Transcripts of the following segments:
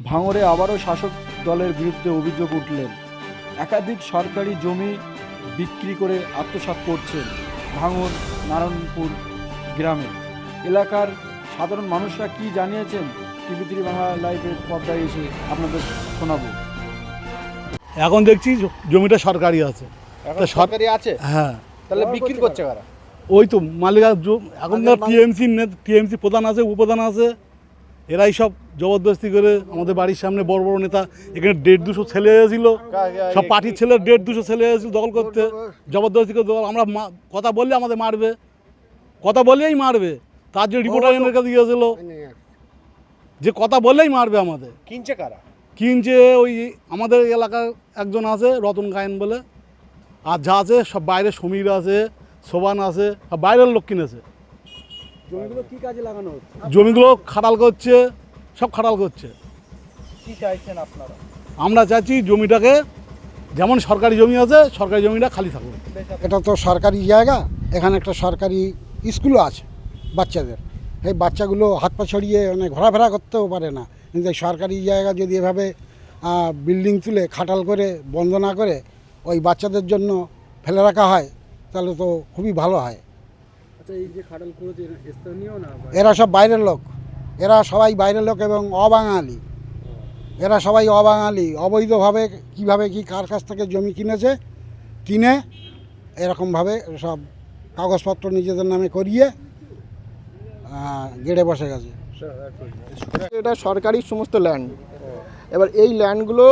ভাঙড়ে আবারও শাসক দলের বিরুদ্ধে অভিযোগ উঠলেন। একাধিক সরকারি জমি বিক্রি করে আত্মসাৎ করছেন ভাঙর নারায়ণপুর গ্রামে। এলাকার সাধারণ মানুষরা কি জানিয়েছেন? টিভি থ্রি বাংলা লাইভের পর্দায় এসে আপনাদের শোনাবো। এখন দেখছি জমিটা সরকারি আছে। সরকারি আছে? হ্যাঁ। তাহলে বিক্রি করছে কারা? ওই তো মালিকা এখন টিএমসি টিএমসি প্রধান আছে উপপ্রধান আছে এরাই সব জবরদস্তি করে আমাদের বাড়ির সামনে বড় বড় নেতা এখানে দেড় দুশো ছেলে এসেছিল সব পার্টির ছেলে দেড় দুশো ছেলে এসেছিল দখল করতে। জবরদস্তি করে দখল আমরা মা- কথা বললে আমাদের মারবে। কথা বললেই মারবে। তার যে রিপোর্টার এনের কাছে গিয়েছিল যে কথা বললেই মারবে আমাদের। কিনছে কারা? কিনছে ওই আমাদের এলাকার একজন আছে রতন গায়েন বলে। আর যা আছে সব বাইরে সমীর আছে সোবান আছে সব বাইরের লোক কিনেছে। জমিগুলো কি কাজে লাগানো হচ্ছে? জমিগুলো খাটাল করছে সব খাটাল করছে। কি চাইছেন আপনারা? আমরা চাইছি জমিটাকে যেমন সরকারি জমি আছে সরকারি জমিটা খালি থাকুক। এটা তো সরকারি জায়গা এখানে একটা সরকারি স্কুলও আছে বাচ্চাদের। এই বাচ্চাগুলো হাত পা ছড়িয়ে মানে ঘোরাফেরা করতেও পারে না। কিন্তু এই সরকারি জায়গা যদি এভাবে বিল্ডিং তুলে খাটাল করে বন্ধ না করে ওই বাচ্চাদের জন্য ফেলে রাখা হয় তাহলে তো খুবই ভালো হয়। আচ্ছা এই যে খাটাল করেছে স্থানীয় না? এরা সব বাইরের লোক। এরা সবাই বাইরের লোক এবং অবাঙালি। এরা সবাই অবাঙালি। অবৈধভাবে কীভাবে কি কার কাছ থেকে জমি কিনেছে, কিনে এরকমভাবে সব কাগজপত্র নিজেদের নামে করিয়ে গেড়ে বসে গেছে। এটা সরকারি সমস্ত ল্যান্ড এবার এই ল্যান্ডগুলো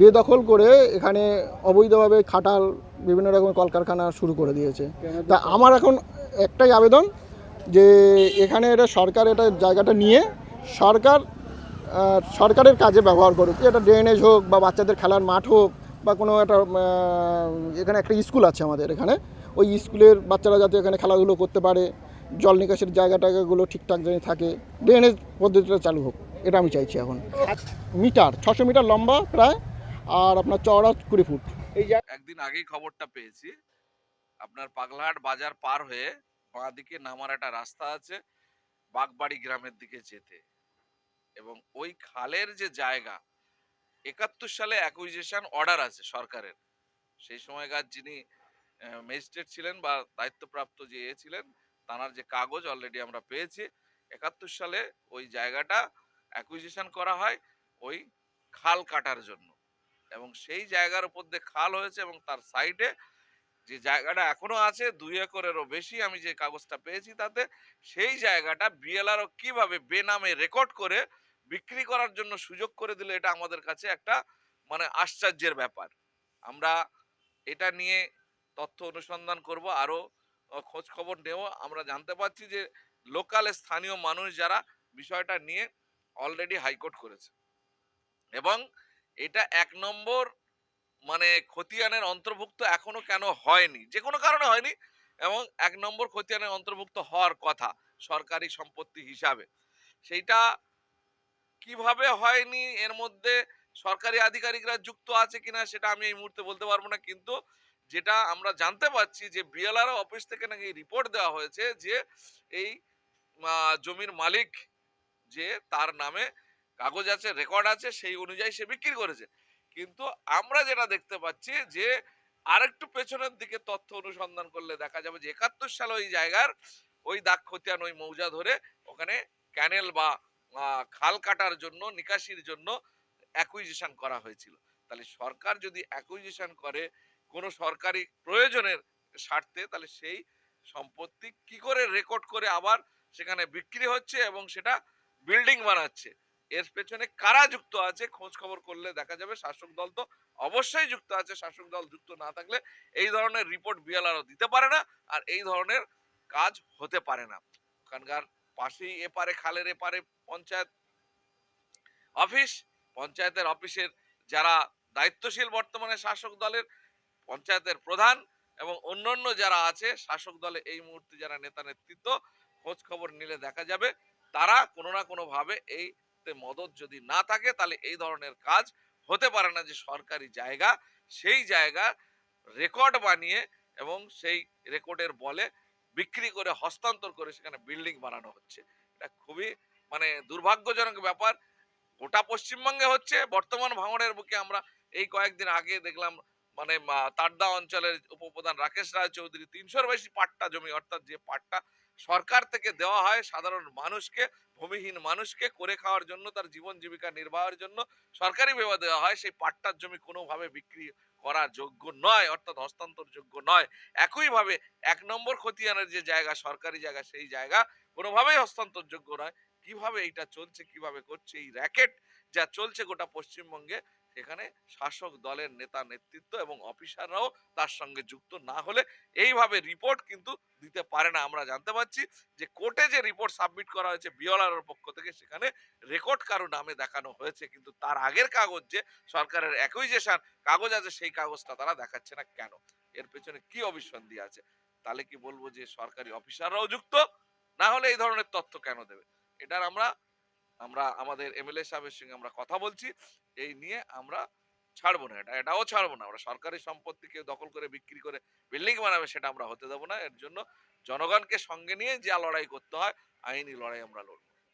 বেদখল করে এখানে অবৈধভাবে খাটাল, বিভিন্ন রকমের কলকারখানা শুরু করে দিয়েছে। তা আমার এখন একটাই আবেদন যে এখানে এটা সরকার এটা জায়গাটা নিয়ে সরকার সরকারের কাজে ব্যবহার করুক। এটা ড্রেনেজ হোক বা বাচ্চাদের খেলার মাঠ হোক বা কোনো একটা এখানে একটা স্কুল আছে আমাদের এখানে। ওই স্কুলের বাচ্চারা যাতে এখানে খেলাধুলো করতে পারে, জল নিকাশের জায়গাটাগুলো ঠিকঠাক যেন থাকে ড্রেনেজ পদ্ধতিটা চালু হোক, এটা আমি চাইছি এখন। মিটার, ছশো মিটার লম্বা প্রায়, আর আপনার চওড়া কুড়ি ফুট। এই জায়গা একদিন আগেই খবরটা পেয়েছি। আপনার পাগলাহাট বাজার পার হয়ে বাঁ দিকে নামার একটা রাস্তা আছে, বাগবাড়ি গ্রামের দিকে যেতে। এবং ওই খালের যে জায়গা, একাত্তর সালে অ্যাকুইজিশন অর্ডার আছে সরকারের। সেই সময়কার যিনি ম্যাজিস্ট্রেট ছিলেন বা দায়িত্বপ্রাপ্ত যে এ ছিলেন তানার যে কাগজ অলরেডি আমরা পেয়েছি। একাত্তর সালে ওই জায়গাটা অ্যাকুইজিশন করা হয় ওই খাল কাটার জন্য। এবং সেই জায়গার উপর দিয়ে খাল হয়েছে এবং তার সাইডে যে জায়গাটা এখনও আছে দুই একরেরও বেশি আমি যে কাগজটা পেয়েছি তাতে, সেই জায়গাটা বিএলআরও কীভাবে বেনামে রেকর্ড করে বিক্রি করার জন্য সুযোগ করে দিলে, এটা আমাদের কাছে একটা মানে আশ্চর্যের ব্যাপার। আমরা এটা নিয়ে তথ্য অনুসন্ধান করব, আরও খোঁজ খবর নেব। আমরা জানতে পারছি যে লোকাল স্থানীয় মানুষ যারা বিষয়টা নিয়ে অলরেডি হাইকোর্ট করেছে। এবং এটা এক নম্বর মানে খতিয়ানের অন্তর্ভুক্ত এখনও কেন হয়নি? যে কোনো কারণে হয়নি, এবং এক নম্বর খতিয়ানের অন্তর্ভুক্ত হওয়ার কথা সরকারি সম্পত্তি হিসাবে। সেইটা কীভাবে হয়নি, এর মধ্যে সরকারি আধিকারিকরা যুক্ত আছে কিনা সেটা আমি এই মুহূর্তে বলতে পারব না, কিন্তু যেটা আমরা জানতে পারছি যে বিএলআর অফিস থেকে নাকি রিপোর্ট দেওয়া হয়েছে যে এই জমির মালিক যে তার নামে কাগজ আছে, রেকর্ড আছে, সেই অনুযায়ী সে বিক্রি করেছে। কিন্তু আমরা যেটা দেখতে পাচ্ছি যে আরেকটু পেছনের দিকে তথ্য অনুসন্ধান করলে দেখা যাবে যে একাত্তর সালে ওই জায়গার ওই দাগ খতিয়ান ওই মৌজা ধরে ওখানে ক্যানেল বা খাল কাটার জন্য, নিকাশির জন্য অ্যাকুইজিশন করা হয়েছিল। তাহলে সরকার যদি অ্যাকুইজিশন করে কোনো সরকারি প্রয়োজনের স্বার্থে, তাহলে সেই সম্পত্তি কি করে রেকর্ড করে আবার সেখানে বিক্রি হচ্ছে এবং সেটা বিল্ডিং বানাচ্ছে? এর পেছনে কারা যুক্ত আছে খোঁজ খবর করলে দেখা যাবে শাসক দল তো অবশ্যই যুক্ত আছে, শাসক দল যুক্ত না থাকলে এই ধরনের রিপোর্ট বিএলআরও দিতে পারে না আর এই ধরনের কাজ হতে পারে না। ওখানকার পাশেই এপারে, খালের এপারে পঞ্চায়েত অফিস, পঞ্চায়েতের অফিসের যারা দায়িত্বশীল বর্তমানে শাসক দলের পঞ্চায়েতের প্রধান এবং অন্যান্য যারা আছে, শাসক দলে এই মুহূর্তে যারা নেতা নেতৃত্ব খোঁজ খবর নিলে দেখা যাবে তারা কোনো না কোনো ভাবে এই মদত যদি না থাকে, তাহলে এই ধরনের কাজ হতে পারে না যে সরকারি জায়গা। সেই জায়গা রেকর্ড বানিয়ে এবং সেই রেকর্ডের বলে বিক্রি করে, হস্তান্তর করে সেখানে বিল্ডিং বানানো হচ্ছে। এটা খুবই মানে দুর্ভাগ্যজনক ব্যাপার। গোটা পশ্চিমবঙ্গে হচ্ছে, বর্তমান ভাঙড়ের বুকে আমরা এই কয়েকদিন আগে দেখলাম মানে তারদা অঞ্চলের উপপ্রধান রাকেশ রায় চৌধুরী তিনশোর বেশি পাট্টা জমি, অর্থাৎ যে পাট্টা সরকার থেকে দেওয়া হয় সাধারণ মানুষকে, ভূমিহীন মানুষকে করে খাওয়ার জন্য, তার জীবন জীবিকা নির্বাহের জন্য। সরকারি ভাবে দেওয়া হয়, সেই পাট্টার জমি কোনোভাবে বিক্রি করার যোগ্য নয়, অর্থাৎ হস্তান্তর যোগ্য নয়। একইভাবে এক নম্বর খতিয়ানের যে জায়গা, সরকারি জায়গা, সেই জায়গা কোনোভাবেই হস্তান্তরযোগ্য নয়। কীভাবে এটা চলছে, কীভাবে করছে এই র্যাকেট যা চলছে গোটা পশ্চিমবঙ্গে সেখানে শাসক দলের নেতা নেতৃত্ব এবং অফিসাররাও তার সঙ্গে যুক্ত না হলে এইভাবে রিপোর্ট কিন্তু দিতে পারে না। আমরা জানতে পারছি যে কোর্টে যে রিপোর্ট সাবমিট করা হয়েছে বিওলার পক্ষ থেকে, সেখানে রেকর্ড কারও নামে দেখানো হয়েছে। কিন্তু তার আগের কাগজ যে সরকারের অ্যাকুইজেশন কাগজ আছে, সেই কাগজটা তারা দেখাচ্ছে না কেন? এর পেছনে কি অবিসন্ধি আছে? তাহলে কি বলব যে সরকারি অফিসাররাও যুক্ত? না হলে এই ধরনের তথ্য কেন দেবে? এটার আমরা আমরা, আমাদের এমএলএ সাহেবের সঙ্গে আমরা কথা বলছি। এই নিয়ে আমরা ছাড়বো না। এটা, এটাও ছাড়বো না। আমরা সরকারি সম্পত্তিকে দখল করে, বিক্রি করে, বিল্ডিং বানাবে, সেটা আমরা হতে দেবো না। এর জন্য জনগণকে সঙ্গে নিয়ে যা লড়াই করতে হয়, আইনি লড়াই আমরা লড়বো।